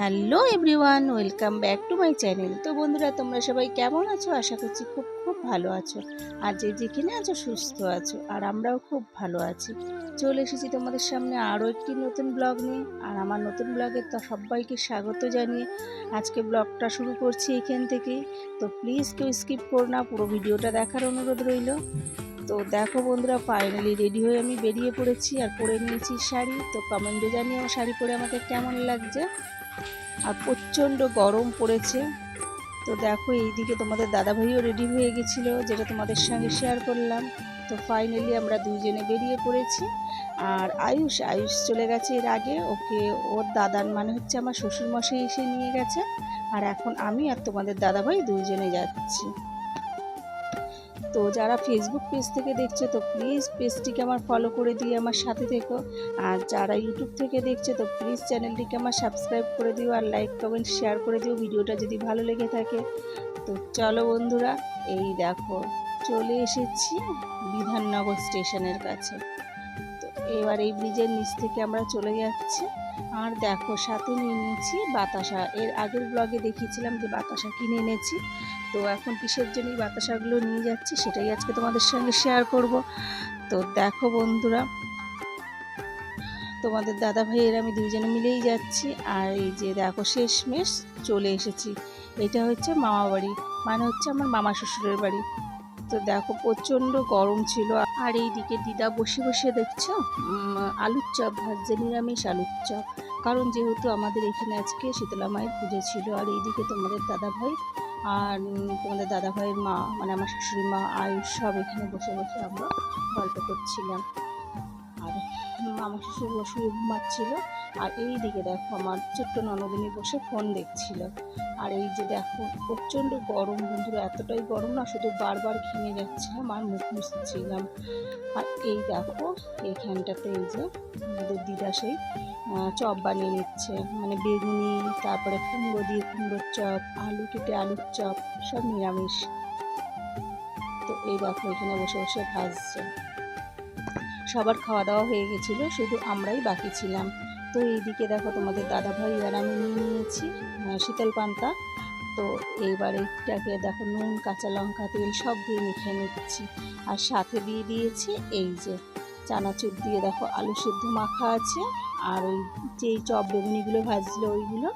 Hello everyone, welcome back to my channel. তো বন্ধুরা, তোমরা সবাই কেমন আছো? আশা করছি খুব খুব ভালো আছো। আর যে যেখানে আছো, সুস্থ আছো, আর আমরাও খুব ভালো আছি। চলে এসেছি তোমাদের সামনে আরও একটি নতুন ব্লগ নিয়ে। আর আমার নতুন ব্লগে তো সবাইকে স্বাগত জানিয়ে আজকে ব্লগটা শুরু করছি এখান থেকেই। তো প্লিজ কেউ স্কিপ করো না, পুরো ভিডিওটা দেখার অনুরোধ রইল। তো দেখো বন্ধুরা ফাইনালি রেডি হয়ে আমি বেরিয়ে পড়েছি আর পরে নিয়েছি শাড়ি। তো কমেন্টে আমার শাড়ি পরে আমাকে কেমন লাগছে। আর প্রচণ্ড গরম পড়েছে। তো দেখো, এইদিকে তোমাদের দাদাভাইও রেডি হয়ে গেছিল, যেটা তোমাদের সঙ্গে শেয়ার করলাম। তো ফাইনালি আমরা দুইজনে বেরিয়ে পড়েছি। আর আয়ুষ আয়ুষ চলে গেছে এর আগে। ওকে, ওর দাদার মানে হচ্ছে আমার শ্বশুরমশাই এসে নিয়ে গেছে। আর এখন আমি আর তোমাদের দাদাভাই দুইজনে যাচ্ছি। তো যারা ফেসবুক পেজ থেকে দেখছে, তো প্লিজ পেজটিকে আমার ফলো করে দিয়ে আমার সাথে থেকো। আর যারা ইউটিউব থেকে দেখছে, তো প্লিজ চ্যানেলটিকে আমার সাবস্ক্রাইব করে দিও আর লাইক কমেন্ট শেয়ার করে দিও ভিডিওটা যদি ভালো লেগে থাকে। তো চলো বন্ধুরা, এই দেখো, চলে এসেছি বিধাননগর স্টেশনের কাছে। তো এবার এই ব্রিজের নিচ থেকে আমরা চলে যাচ্ছি। আর দেখো, সাথে নিয়ে নিয়েছি বাতাসা। এর আগের ব্লগে দেখিয়েছিলাম যে বাতাসা কিনে এনেছি। তো এখন কিসের জন্য এই বাতাসাগুলো নিয়ে যাচ্ছি সেটাই আজকে তোমাদের সঙ্গে শেয়ার করব। তো দেখো বন্ধুরা, তোমাদের দাদা ভাইয়ের আমি দুইজনে মিলেই যাচ্ছি। আর এই যে দেখো শেষমেশ চলে এসেছি। এটা হচ্ছে মামা বাড়ি মানে হচ্ছে আমার মামা শ্বশুরের বাড়ি। তো দেখো প্রচণ্ড গরম ছিল। আর এইদিকে দিদা বসে বসে দেখছ? আলুর চপ ভাজছে, নিরামিষ আলুর চপ। কারণ যেহেতু আমাদের এখানে আজকে শীতলা মায়ের পুজো ছিল। আর এইদিকে তোমাদের দাদা ভাই আর তোমাদের দাদাভাইয়ের মা মানে আমার শাশুড়ি মা, আয়ুষ সব এখানে বসে বসে আমরা গল্প করছিলাম। আর আমার শ্বশুর বসে ঘুমাচ্ছিল। আর এই দিকে দেখো আমার ছোট্ট ননদিনী বসে ফোন দেখছিল। আর এই যে দেখো, প্রচণ্ড গরম বন্ধুরা, এতটাই গরম না, শুধু বারবার ঘেমে যাচ্ছে আমার মুখ মুছছিলাম আর এই দেখো এইখানটাতে এই যে আমাদের দিদা সেই চপ বানিয়ে নিচ্ছে। মানে বেগুনি, তারপরে কুমড়ো দিয়ে কুমড়োর চপ, আলু কেটে আলুর চপ, সব নিরামিষ। তো এই দেখো এখানে বসে বসে ভাজছে। সবার খাওয়া দাওয়া হয়ে গেছিল, শুধু আমরাই বাকি ছিলাম। তো এইদিকে দেখো তোমাদের দাদা ভাই আর আমি নিয়ে নিয়েছি শীতল পান্তা। তো এইবার দেখো নুন, কাঁচা লঙ্কা, তেল সব দিয়ে মেখে নিচ্ছি। আর সাথে দিয়ে দিয়েছি এই যে চানাচুর দিয়ে দেখো আলু সিদ্ধ মাখা আছে, আর ওই যেই চপ বেগুনিগুলো ভাজলো ওইগুলো।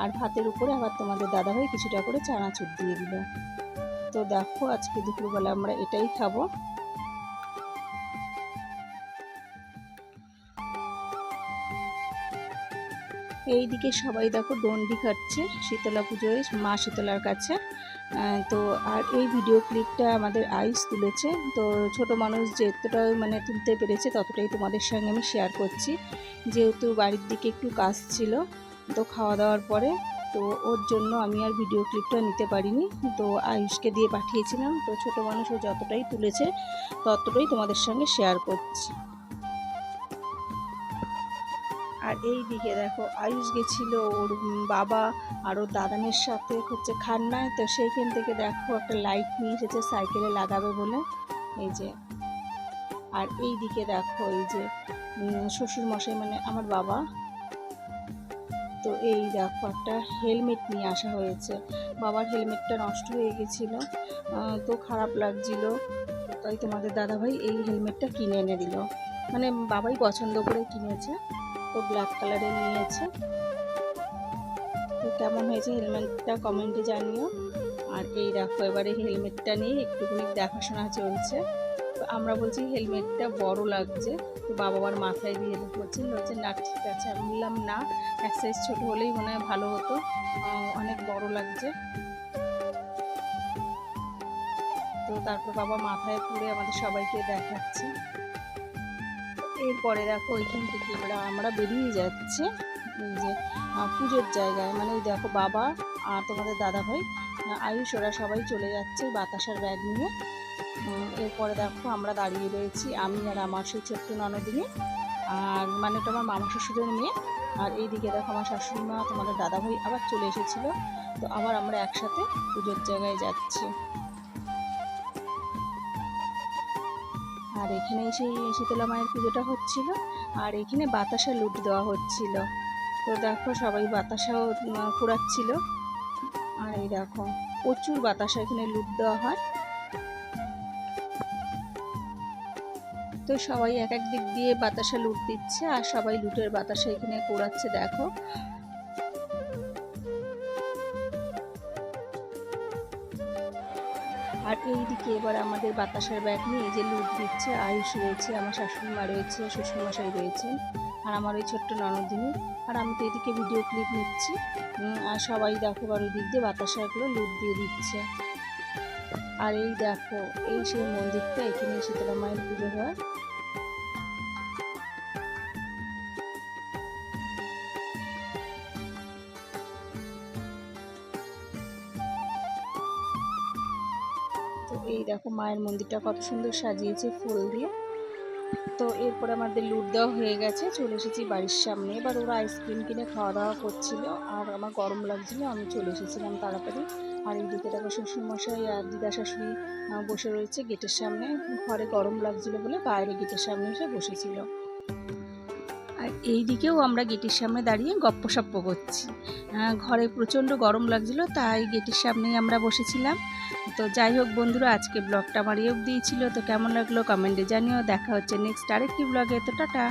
আর ভাতের উপরে আবার তোমাদের দাদাভাই কিছুটা করে চানাচুর দিয়ে দিল। তো দেখো আজকে দুপুরবেলা আমরা এটাই খাব। এইদিকে সবাই দেখো দণ্ডি খাচ্ছে, শীতলা পুজোয়, মা শীতলার কাছে। তো আর এই ভিডিও ক্লিপটা আমাদের আইস তুলেছে। তো ছোট মানুষ যতটা মানে তুলতে পেরেছে, ততটাই তোমাদের সঙ্গে আমি শেয়ার করছি। যেহেতু বাড়ির দিকে একটু কাজ ছিল, তো খাওয়া দাওয়ার পরে, তো ওর জন্য আমি আর ভিডিও ক্লিপটা নিতে পারিনি। তো আয়ুষকে দিয়ে পাঠিয়েছিলাম। তো ছোট মানুষ ও যতটাই তুলেছে, ততটাই তোমাদের সঙ্গে শেয়ার করছি। আর এই দিকে দেখো আয়ুষ গেছিল, ওর বাবা আর ওর দাদানের সাথে হচ্ছে খান্নায়। তো সেইখান থেকে দেখো একটা লাইট নিয়ে এসেছে সাইকেলে লাগাবে বলে। এই যে। আর এই দিকে দেখো এই যে শ্বশুর মশাই মানে আমার বাবা। তো এই দেখো একটা হেলমেট নিয়ে আসা হয়েছে। বাবার হেলমেটটা নষ্ট হয়ে গেছিল। তো খারাপ লাগছিল। তাই তোমাদের দাদাভাই এই হেলমেটটা কিনে এনে দিল। মানে বাবাই পছন্দ করে কিনেছে। তো ব্ল্যাক কালারের নিয়েছে। তো কেমন হয়েছে হেলমেটটা কমেন্টে জানিও। আর এই দেখো, এবারে হেলমেটটা নিয়ে একটুখানি দেখাশোনা চলছে। তো আমরা বলছি হেলমেটটা বড় লাগছে। তো বাবা আবার মাথায় দিয়ে বলছেন বলছে, না, ঠিক আছে। আমি বললাম, না এক সাইজ ছোটো হলেই মনে হয় ভালো হতো। অনেক বড় লাগছে। তো তারপর বাবা মাথায় পুরে আমাদের সবাইকে দেখাচ্ছে। এরপরে দেখো ওইখান থেকে আমরা আমরা বেরিয়ে যাচ্ছি যে পুজোর জায়গায়। মানে ওই দেখো বাবা আর তোমাদের দাদা ভাই আয়ুষ, ওরা সবাই চলে যাচ্ছে বাতাসার ব্যাগ নিয়ে। এরপরে দেখো আমরা দাঁড়িয়ে রয়েছি আমি আর আমার সেই ছোট্ট ননদিনী আর মানে আমার মামা শ্বশুরের মেয়ে। আর এইদিকে দেখো আমার শাশুড়ি মা তোমাদের দাদা ভাই আবার চলে এসেছিল। তো আবার আমরা একসাথে পুজোর জায়গায় যাচ্ছি। আর এখানে সেই শীতলা মায়ের পুজোটা হচ্ছিল আর এখানে বাতাসা লুট দেওয়া হচ্ছিল। তো দেখো সবাই বাতাসাও উম, কুড়াচ্ছিল। আর এই দেখো প্রচুর বাতাসা এখানে লুট দেওয়া হয়। তো সবাই এক এক দিক দিয়ে বাতাসা লুট দিচ্ছে আর সবাই লুটের বাতাসা এখানে কুড়াচ্ছে দেখো। আর এই দিকে এবার আমাদের বাতাসের ব্যাগ নিয়ে যে লুট দিচ্ছে, আয়ুষ রয়েছে, আমার শাশুড়ি মা রয়েছে, শ্বশুরমশাই রয়েছেন আর আমার ওই ছোট্ট ননদিনী। আর আমি তো এদিকে ভিডিও ক্লিপ নিচ্ছি। আর সবাই দেখো আর ওই দিক দিয়ে বাতাসাগুলো লুট দিয়ে দিচ্ছে। আর এই দেখো, এই সেই মন্দিরটা, এখানে শীতলা মায়ের পুজো হয়। এই দেখো মায়ের মন্দিরটা কত সুন্দর সাজিয়েছে ফুল দিয়ে। তো এরপরে আমাদের লুট দেওয়া হয়ে গেছে, চলে এসেছি বাড়ির সামনে। এবার ওরা আইসক্রিম কিনে খাওয়া দাওয়া করছিল, আর আমার গরম লাগছিল, আমি চলে এসেছিলাম তাড়াতাড়ি। আর এই দিকে দেখো শ্বশুরমশাই আর দিদা শাশুড়ি বসে রয়েছে গেটের সামনে। ঘরে গরম লাগছিল বলে বাইরে গেটের সামনে এসে বসেছিল। এই দিকেও আমরা গেটের সামনে দাঁড়িয়ে গপ্প সপ্প করছি। ঘরে প্রচণ্ড গরম লাগছিল, তাই গেটের সামনেই আমরা বসেছিলাম। তো যাই হোক বন্ধুরা, আজকে ব্লগটা আমার এই অবধিই ছিল। তো কেমন লাগল কমেন্টে জানিও। দেখা হচ্ছে নেক্সট আরেকটি ব্লগে। তো টাটা।